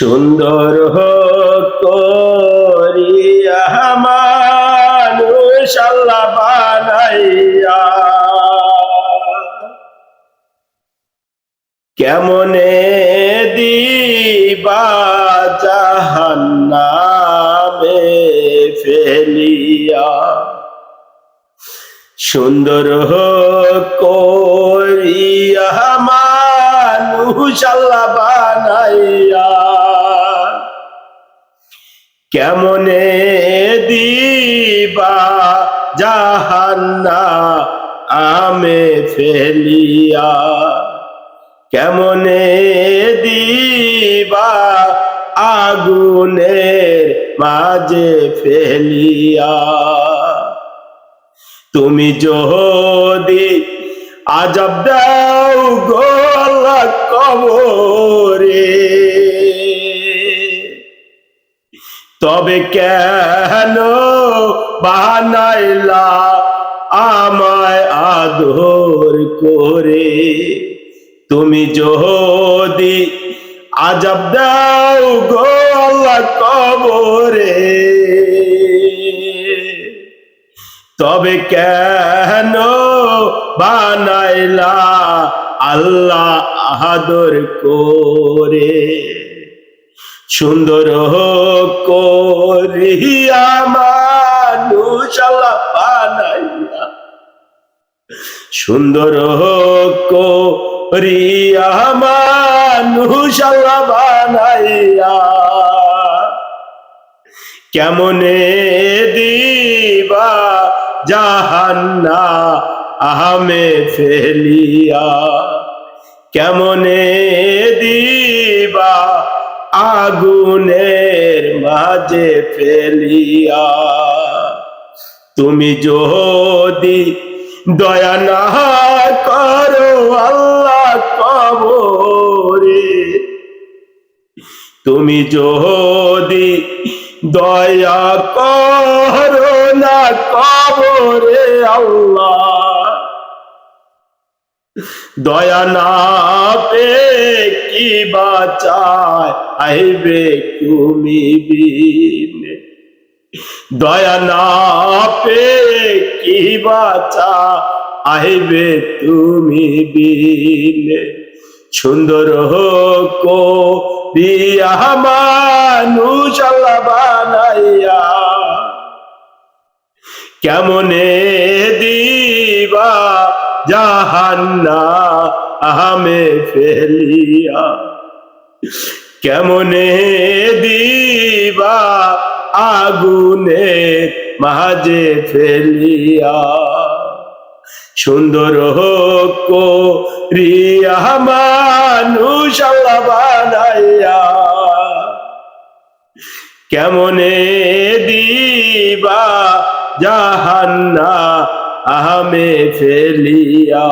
সুন্দর করিয়া মানুষ আল্লাহ বানাইয়া। কেমনে দিবা জাহান্নামে ফেলিয়া। সুন্দর করিয়া মানুষ আল্লাহ বানাইয়া। কেমনে দিবা জাহান্না আমে ফেলিয়া? কেমনে দিবা আগুনের মাঝে ফেলিয়া? তুমি যদি আজব দাও গোলা কবরে তবে কেন বানাইলা আমায় আদর করে? তুমি যদি আজব দাও গোলা কবরে। তবে কেন বানাইলা আল্লাহ আদর করে? সুন্দর করিয়া মানুষ আল্লাহ বানাইয়া, সুন্দর করিয়া মানুষ আল্লাহ বানাইয়া, কেমনে দিবা জাহান্না আহমে ফেলিয়া, কেমনে আগুনের মাঝে ফেলিয়া। তুমি যদি দয়া না করো আল্লাহ কবরে, তুমি যদি দয়া করো না কবরে আল্লাহ, দয়া না পে কি বাঁচায়। আইবে তুমি বিনে। দয়া না পে কি বাঁচা আইবে তুমি বিনে। সুন্দর কো দিয়া মানুষ আল্লাহ বানাইয়া। কেমনে দিবা জাহান্না আহমে ফেলিয়া। কেমনে দিবা আগুনে মাঝে ফেলিয়া। সুন্দর কো রিয়া মানুষ কেমনে দিবা জাহান্না আহমে ফেলিয়া।